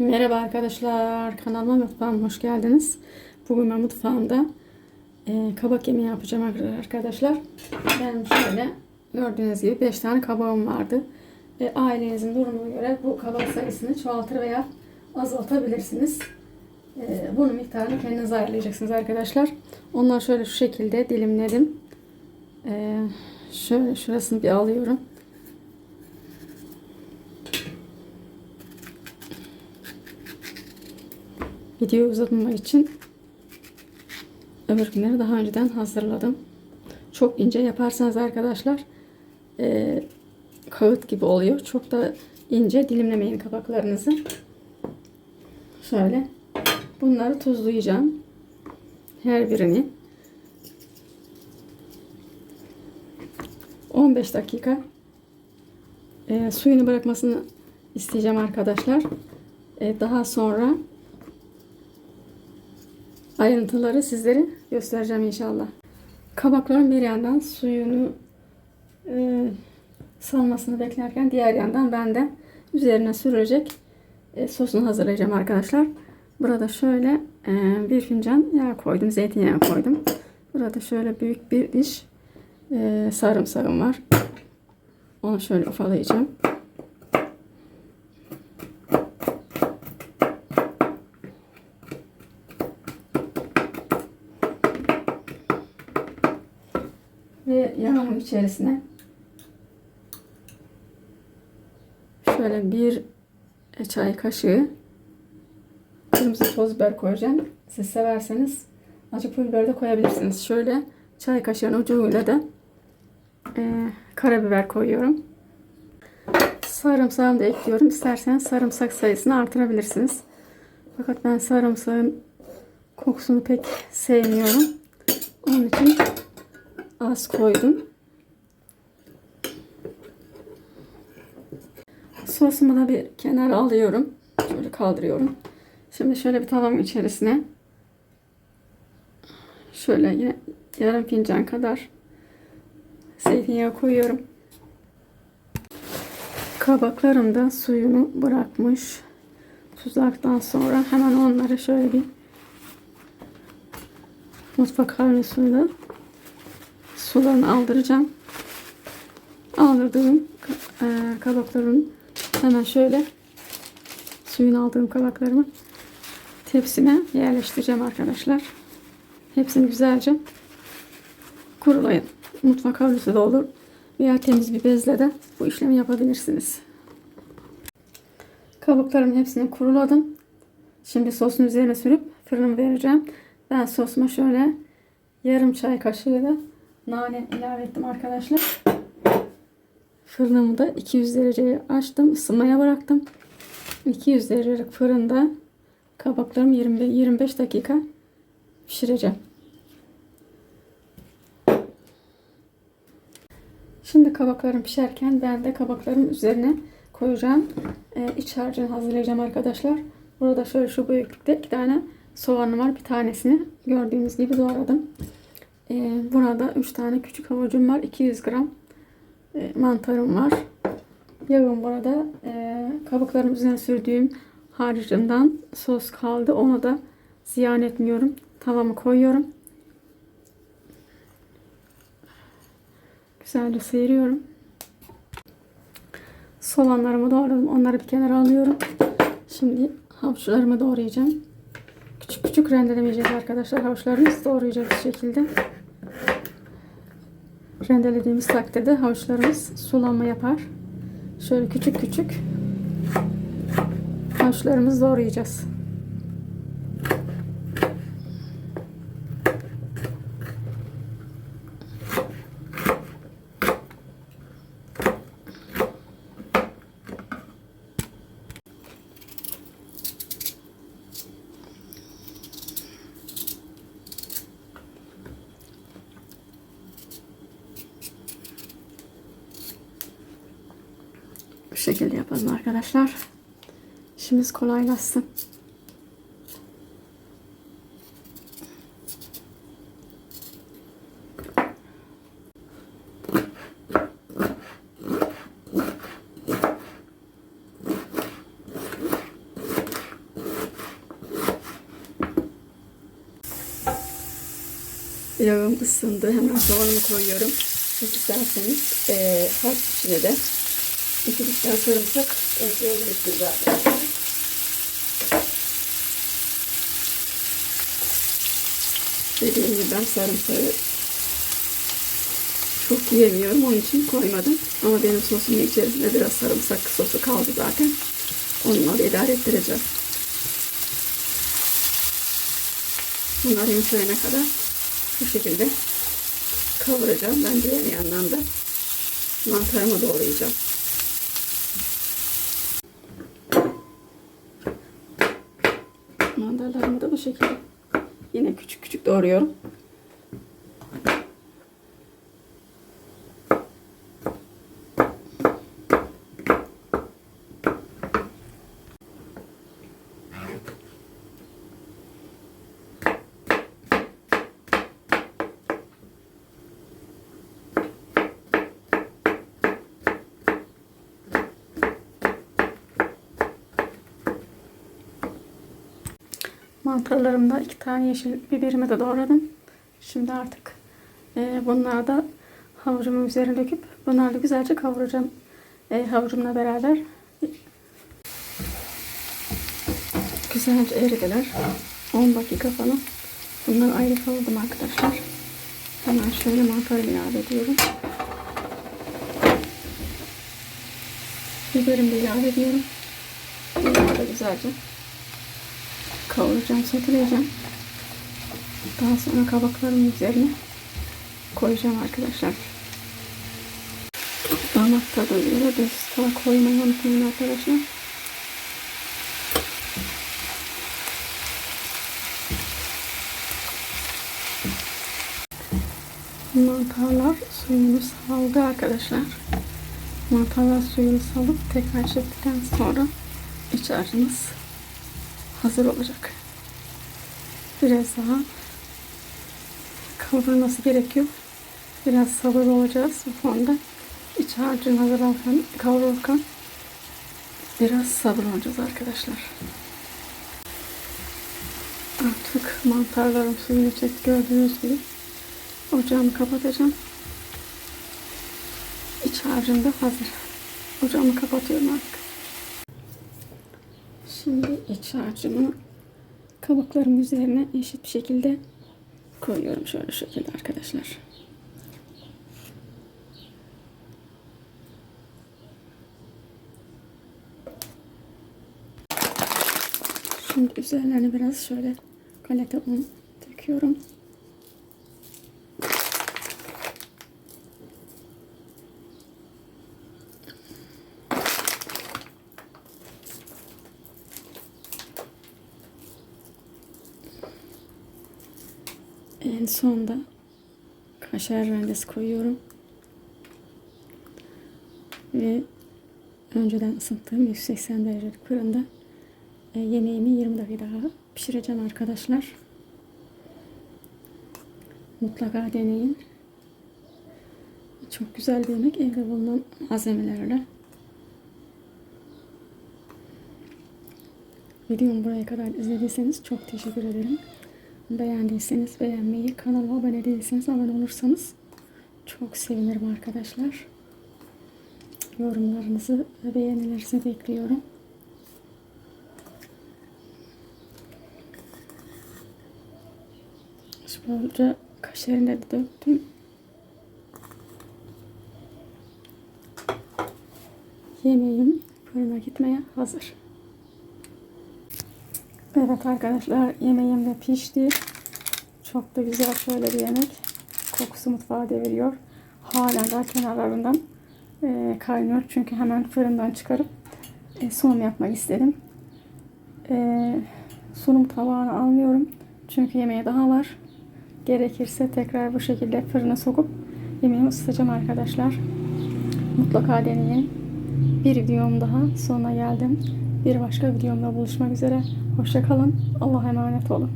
Merhaba arkadaşlar, kanalıma mutfağıma hoş geldiniz. Bugün ben mutfağımda e, kabak yemeği yapacağım arkadaşlar. Ben şöyle gördüğünüz gibi 5 tane kabağım vardı. E, ailenizin durumuna göre bu kabak sayısını çoğaltır veya azaltabilirsiniz. E, bunun miktarını kendiniz ayarlayacaksınız arkadaşlar. Onları şöyle şu şekilde dilimledim. E, şöyle şurasını bir alıyorum. Video uzatmamak için öbür günleri daha önceden hazırladım. Çok ince yaparsanız arkadaşlar e, kağıt gibi oluyor. Çok da ince dilimlemeyin kabaklarınızı. Şöyle bunları tuzlayacağım. Her birini 15 dakika e, suyunu bırakmasını isteyeceğim arkadaşlar. E, daha sonra ayrıntıları sizlere göstereceğim inşallah. Kabakların bir yandan suyunu e, salmasını beklerken diğer yandan ben de üzerine sürecek e, sosunu hazırlayacağım arkadaşlar. Burada şöyle e, bir fincan yağ koydum. Zeytinyağı koydum. Burada şöyle büyük bir diş e, sarımsağım var. Onu şöyle ufalayacağım. Ve yağın içerisine şöyle bir çay kaşığı kırmızı toz biber koyacağım. Siz severseniz acı pul biber de koyabilirsiniz. Şöyle çay kaşığının ucuyla da e, karabiber koyuyorum. Sarımsağımı da ekliyorum. İsterseniz sarımsak sayısını artırabilirsiniz. Fakat ben sarımsağın kokusunu pek sevmiyorum. Onun için az koydum. Sosumu da bir kenara alıyorum. Şöyle kaldırıyorum. Şimdi şöyle bir tavanın içerisine şöyle yine yarım fincan kadar zeytinyağı koyuyorum. Kabaklarım da suyunu bırakmış. Tuzaktan sonra hemen onları şöyle bir mutfak havlu suyuyla sularını aldıracağım. Aldırdığım e, kabakların hemen şöyle suyunu aldığım kabaklarımı tepsime yerleştireceğim arkadaşlar. Hepsini güzelce kurulayın. Mutfak havlusu da olur veya temiz bir bezle de bu işlemi yapabilirsiniz. Kabukların hepsini kuruladım. Şimdi sosun üzerine sürüp fırınımı vereceğim. Ben sosuma şöyle yarım çay kaşığı da nane ilave ettim arkadaşlar. Fırınımı da 200 dereceye açtım. ısınmaya bıraktım. 200 derecelik fırında kabaklarımı 20, 25 dakika pişireceğim. Şimdi kabaklarım pişerken ben de kabakların üzerine koyacağım. Ee, iç harcını hazırlayacağım arkadaşlar. Burada şöyle şu büyüklükte iki tane soğanım var. Bir tanesini gördüğünüz gibi doğradım. Ee, burada 3 tane küçük havucum var. 200 gram e, mantarım var. Yağım burada e, kabuklarım üzerine sürdüğüm harcından sos kaldı. Onu da ziyan etmiyorum. Tavamı koyuyorum. Güzelce sıyırıyorum. Soğanlarımı doğradım. Onları bir kenara alıyorum. Şimdi havuçlarımı doğrayacağım. Küçük küçük rendelemeyeceğiz arkadaşlar. Havuçlarımızı doğrayacağız bu şekilde. Rendelediğimiz takdirde havuçlarımız sulanma yapar. Şöyle küçük küçük havuçlarımızı doğrayacağız. bu şekilde yapalım arkadaşlar. İşimiz kolaylaşsın. Yağım ısındı. Hemen soğanımı koyuyorum. Siz isterseniz e, harç içine de iki dikten sarımsak ekleyebilirsiniz zaten. Dediğim gibi ben sarımsağı çok yiyemiyorum. Onun için koymadım. Ama benim sosumun içerisinde biraz sarımsak sosu kaldı zaten. Onunla da idare ettireceğim. Bunlar yumuşayana kadar bu şekilde kavuracağım. Ben diğer yandan da mantarımı doğrayacağım. Mantarlarımı da bu şekilde yine küçük küçük doğruyorum. Mantarlarımda iki tane yeşil biberimi de doğradım. Şimdi artık e, bunları da havucumun üzerine döküp bunları da güzelce kavuracağım. E, havucumla beraber. Güzelce eridiler. 10 dakika falan. Bunları ayrı kavurdum arkadaşlar. Hemen şöyle mantarı ilave ediyorum. Biberimi de ilave ediyorum. Bunları da güzelce kavuracağım, soteleyeceğim. Daha sonra kabakların üzerine koyacağım arkadaşlar. Damak tadına göre düz tava koymayı unutmayın arkadaşlar. Mantarlar suyunu saldı arkadaşlar. Mantarlar suyunu salıp tekrar çektikten sonra iç hazır olacak. Biraz daha kavrulması gerekiyor. Biraz sabırlı olacağız bu konuda. İç harcın hazırlarken, kavrulurken biraz sabır olacağız arkadaşlar. Artık mantarlarım suyunu çek gördüğünüz gibi ocağımı kapatacağım. İç harcım da hazır. Ocağımı kapatıyorum artık. Şimdi iç harcımı kabuklarım üzerine eşit bir şekilde koyuyorum şöyle şekilde arkadaşlar. Şimdi üzerlerine biraz şöyle galeta un döküyorum. En sonda kaşar rendesi koyuyorum. Ve önceden ısıttığım 180 derecelik fırında e, yemeğimi 20 dakika daha pişireceğim arkadaşlar. Mutlaka deneyin. Çok güzel bir yemek evde bulunan malzemelerle. Videomu buraya kadar izlediyseniz çok teşekkür ederim. Beğendiyseniz beğenmeyi, kanalıma abone değilseniz abone olursanız çok sevinirim arkadaşlar. Yorumlarınızı ve beğenilerinizi bekliyorum. Şöyle kaşarını da döktüm. Yemeğim fırına gitmeye hazır. Evet arkadaşlar yemeğim de pişti. Çok da güzel şöyle bir yemek. Kokusu mutfağa deviriyor. Hala da kenarlarından e, kaynıyor. Çünkü hemen fırından çıkarıp e, sunum yapmak istedim. E, sunum tabağına almıyorum. Çünkü yemeğe daha var. Gerekirse tekrar bu şekilde fırına sokup yemeğimi ısıtacağım arkadaşlar. Mutlaka deneyin. Bir videom daha sonuna geldim. Bir başka videomda buluşmak üzere. Hoşçakalın. Allah'a emanet olun.